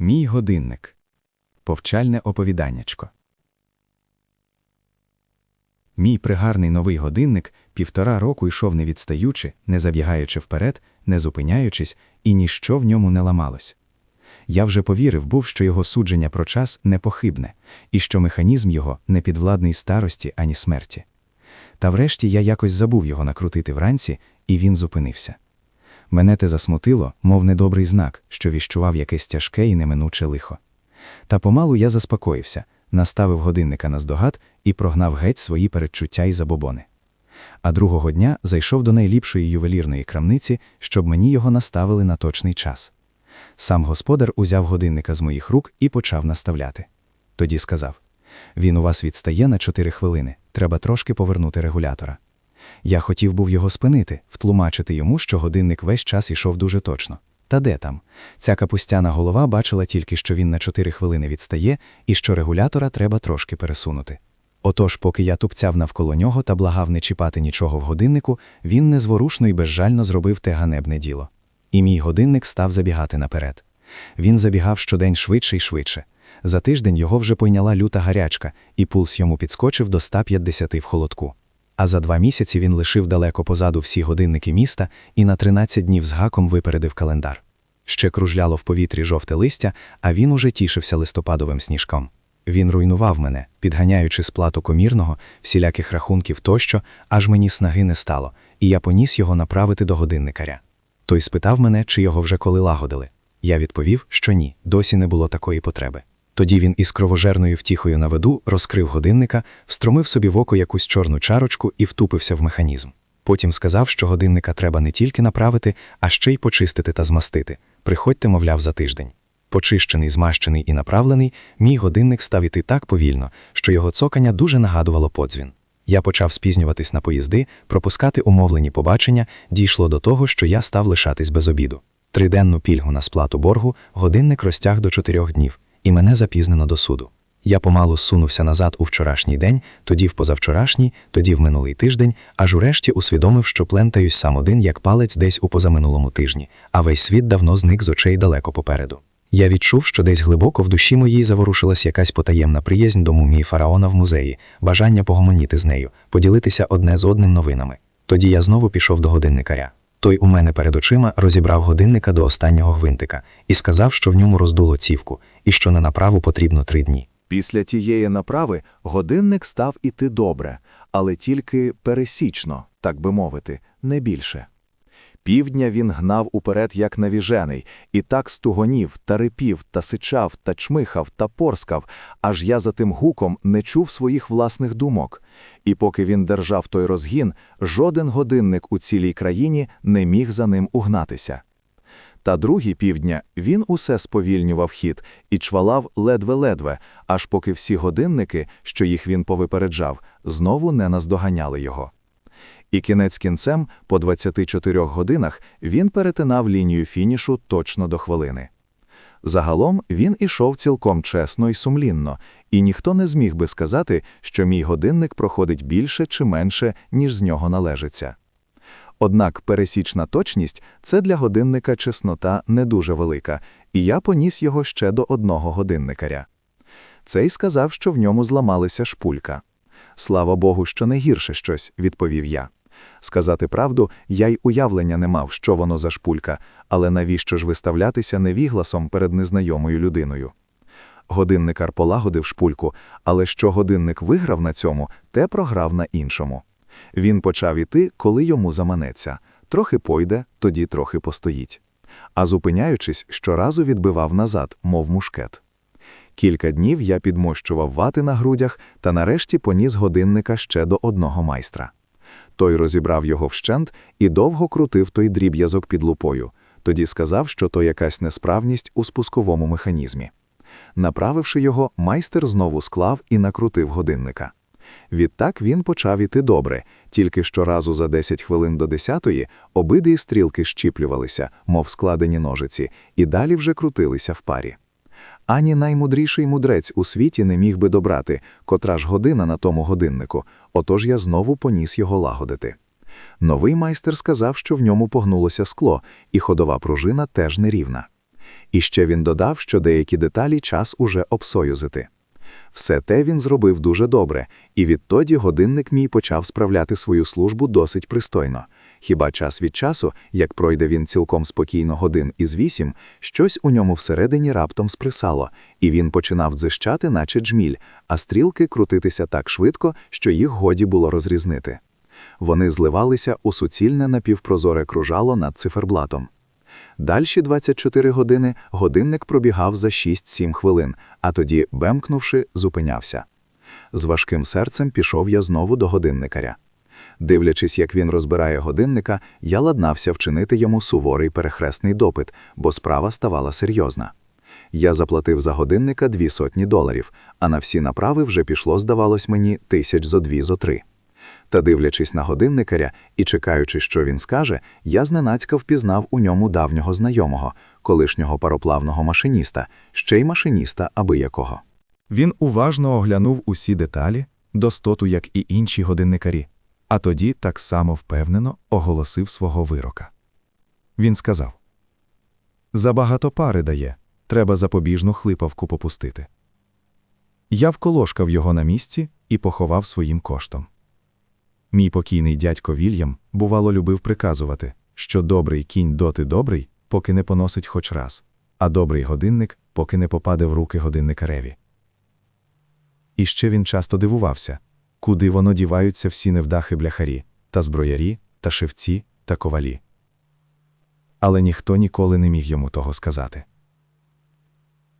Мій годинник. Повчальне оповіданнячко. Мій пригарний новий годинник півтора року йшов не відстаючи, не забігаючи вперед, не зупиняючись, і ніщо в ньому не ламалось. Я вже повірив був, що його судження про час непохибне, і що механізм його не підвладний старості ані смерті. Та врешті я якось забув його накрутити вранці, і він зупинився. Мене те засмутило, мов недобрий знак, що віщував якесь тяжке і неминуче лихо. Та помалу я заспокоївся, наставив годинника на здогад і прогнав геть свої передчуття і забобони. А другого дня зайшов до найліпшої ювелірної крамниці, щоб мені його наставили на точний час. Сам господар узяв годинника з моїх рук і почав наставляти. Тоді сказав: Він у вас відстає на чотири хвилини, треба трошки повернути регулятора. Я хотів був його спинити, втлумачити йому, що годинник весь час ішов дуже точно. Та де там? Ця капустяна голова бачила тільки, що він на чотири хвилини відстає і що регулятора треба трошки пересунути. Отож, поки я тупцяв навколо нього та благав не чіпати нічого в годиннику, він незворушно і безжально зробив те ганебне діло. І мій годинник став забігати наперед. Він забігав щодень швидше і швидше. За тиждень його вже пойняла люта гарячка, і пулс йому підскочив до 150 в холодку. А за два місяці він лишив далеко позаду всі годинники міста і на 13 днів з гаком випередив календар. Ще кружляло в повітрі жовте листя, а він уже тішився листопадовим сніжком. Він руйнував мене, підганяючи сплату комірного, всіляких рахунків тощо, аж мені снаги не стало, і я поніс його направити до годинникаря. Той спитав мене, чи його вже коли лагодили. Я відповів, що ні, досі не було такої потреби. Тоді він із кровожерною втіхою на виду розкрив годинника, встромив собі в око якусь чорну чарочку і втупився в механізм. Потім сказав, що годинника треба не тільки направити, а ще й почистити та змастити. Приходьте, мовляв, за тиждень. Почищений, змащений і направлений, мій годинник став іти так повільно, що його цокання дуже нагадувало подзвін. Я почав спізнюватись на поїзди, пропускати умовлені побачення, дійшло до того, що я став лишатись без обіду. Триденну пільгу на сплату боргу годинник розтяг до чотирьох днів, і мене запізнено до суду. Я помалу сунувся назад у вчорашній день, тоді в позавчорашній, тоді в минулий тиждень, аж урешті усвідомив, що плентаюсь сам один як палець десь у позаминулому тижні, а весь світ давно зник з очей далеко попереду. Я відчув, що десь глибоко в душі моїй заворушилась якась потаємна приязнь до мумії фараона в музеї, бажання погомоніти з нею, поділитися одне з одним новинами. Тоді я знову пішов до годинникаря. Той у мене перед очима розібрав годинника до останнього гвинтика і сказав, що в ньому роздуло цівку, і що на направу потрібно три дні. Після тієї направи годинник став іти добре, але тільки пересічно, так би мовити, не більше. Півдня він гнав уперед, як навіжений, і так стугонів, та рипів, та сичав, та чмихав, та порскав, аж я за тим гуком не чув своїх власних думок. І поки він держав той розгін, жоден годинник у цілій країні не міг за ним угнатися. Та другі півдня він усе сповільнював хід і чвалав ледве-ледве, аж поки всі годинники, що їх він повипереджав, знову не наздоганяли його. І кінець кінцем, по 24 годинах, він перетинав лінію фінішу точно до хвилини. Загалом він ішов цілком чесно і сумлінно, і ніхто не зміг би сказати, що мій годинник проходить більше чи менше, ніж з нього належиться. Однак пересічна точність це для годинника чеснота не дуже велика, і я поніс його ще до одного годинникаря. Цей сказав, що в ньому зламалася шпулька. Слава Богу, що не гірше щось, відповів я. Сказати правду, я й уявлення не мав, що воно за шпулька, але навіщо ж виставлятися невігласом перед незнайомою людиною? Годинникар полагодив шпульку, але що годинник виграв на цьому, те програв на іншому. Він почав іти, коли йому заманеться. Трохи пойде, тоді трохи постоїть. А зупиняючись, щоразу відбивав назад, мов мушкет. Кілька днів я підмощував вати на грудях та нарешті поніс годинника ще до одного майстра. Той розібрав його вщент і довго крутив той дріб'язок під лупою, тоді сказав, що то якась несправність у спусковому механізмі. Направивши його, майстер знову склав і накрутив годинника. Відтак він почав іти добре, тільки щоразу за 10 хвилин до 10-ї обидві стрілки щіплювалися, мов складені ножиці, і далі вже крутилися в парі. Ані наймудріший мудрець у світі не міг би добрати, котра ж година на тому годиннику, отож я знову поніс його лагодити. Новий майстер сказав, що в ньому погнулося скло, і ходова пружина теж нерівна. І ще він додав, що деякі деталі час уже обсоюзити. Все те він зробив дуже добре, і відтоді годинник мій почав справляти свою службу досить пристойно. Хіба час від часу, як пройде він цілком спокійно годин із вісім, щось у ньому всередині раптом сприсало, і він починав дзищати, наче джміль, а стрілки крутитися так швидко, що їх годі було розрізнити. Вони зливалися у суцільне напівпрозоре кружало над циферблатом. Дальші 24 години годинник пробігав за 6-7 хвилин, а тоді, бемкнувши, зупинявся. З важким серцем пішов я знову до годинникаря. Дивлячись, як він розбирає годинника, я ладнався вчинити йому суворий перехресний допит, бо справа ставала серйозна. Я заплатив за годинника дві сотні доларів, а на всі направи вже пішло, здавалось мені, тисяч зо дві зо три. Та дивлячись на годинникаря і чекаючи, що він скаже, я зненацька впізнав у ньому давнього знайомого, колишнього пароплавного машиніста, ще й машиніста аби якого. Він уважно оглянув усі деталі, достоту, як і інші годинникарі, а тоді так само впевнено оголосив свого вирока. Він сказав: Забагато пари дає, треба запобіжну хлипавку попустити. Я вколошкав його на місці і поховав своїм коштом. Мій покійний дядько Вільям, бувало, любив приказувати, що добрий кінь доти добрий, поки не поносить хоч раз, а добрий годинник, поки не попаде в руки годинникареві. І ще він часто дивувався, куди воно діваються всі невдахи бляхарі, та зброярі, та шевці, та ковалі. Але ніхто ніколи не міг йому того сказати.